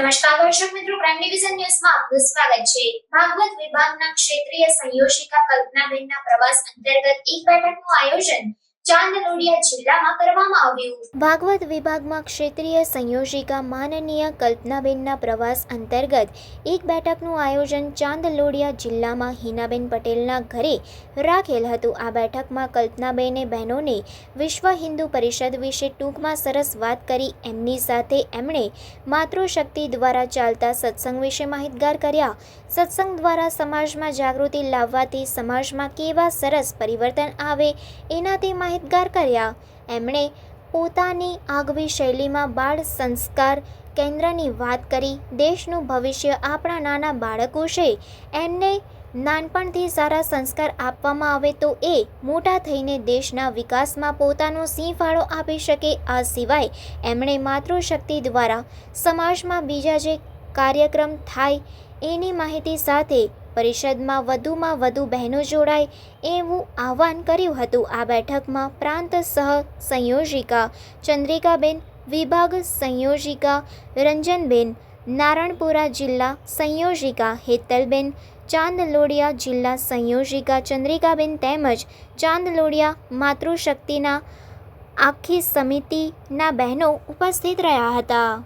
નમસ્કાર દર્શક મિત્રો પ્રાઇમ ડિવિઝન ન્યૂઝમાં આપનું સ્વાગત છે. ભાગવત વિભાગના ક્ષેત્રીય સંયોજિકા કલ્પનાબેનના પ્રવાસ અંતર્ગત એક બેઠકનું આયોજન ભાગવત વિભાગમાં ક્ષેત્રીય સંયોજિકા માનનીય કલ્પનાબેનના પ્રવાસ અંતર્ગત એક બેઠકનું આયોજન ચાંદલોડિયા જિલ્લામાં હિનાબેન પટેલના ઘરે રાખેલ હતું. આ બેઠકમાં કલ્પનાબેને બહેનોને વિશ્વ હિન્દુ પરિષદ વિશે ટૂંકમાં સરસ વાત કરી. એમની સાથે એમણે માતૃશક્તિ દ્વારા ચાલતા સત્સંગ વિશે માહિતગાર કર્યા. સત્સંગ દ્વારા સમાજમાં જાગૃતિ લાવવાથી સમાજમાં કેવા સરસ પરિવર્તન આવે એનાથી માહિતગાર કર્યા. એમણે પોતાની આગવી શૈલીમાં બાળ સંસ્કાર કેન્દ્રની વાત કરી. દેશનું ભવિષ્ય આપણા નાના બાળકો છે. એમને નાનપણથી સારા સંસ્કાર આપવામાં આવે તો એ મોટા થઈને દેશના વિકાસમાં પોતાનો સિંહ ફાળો આપી શકે આ સિવાય એમણે માતૃશક્તિ દ્વારા સમાજમાં બીજા જે કાર્યક્રમ થાય એની માહિતી સાથે પરિષદમાં વધુમાં વધુ બહેનો જોડાય એવું આહવાન કર્યું હતું. આ બેઠકમાં પ્રાંત સહ સંયોજિકા ચંદ્રિકાબેન, વિભાગ સંયોજિકા રંજનબેન, નારણપુરા જિલ્લા સંયોજિકા હેતલબેન, ચાંદલોડિયા જિલ્લા સંયોજિકા ચંદ્રિકાબેન તેમજ ચાંદલોડિયા માતૃશક્તિના આખી સમિતિના બહેનો ઉપસ્થિત રહ્યા હતા.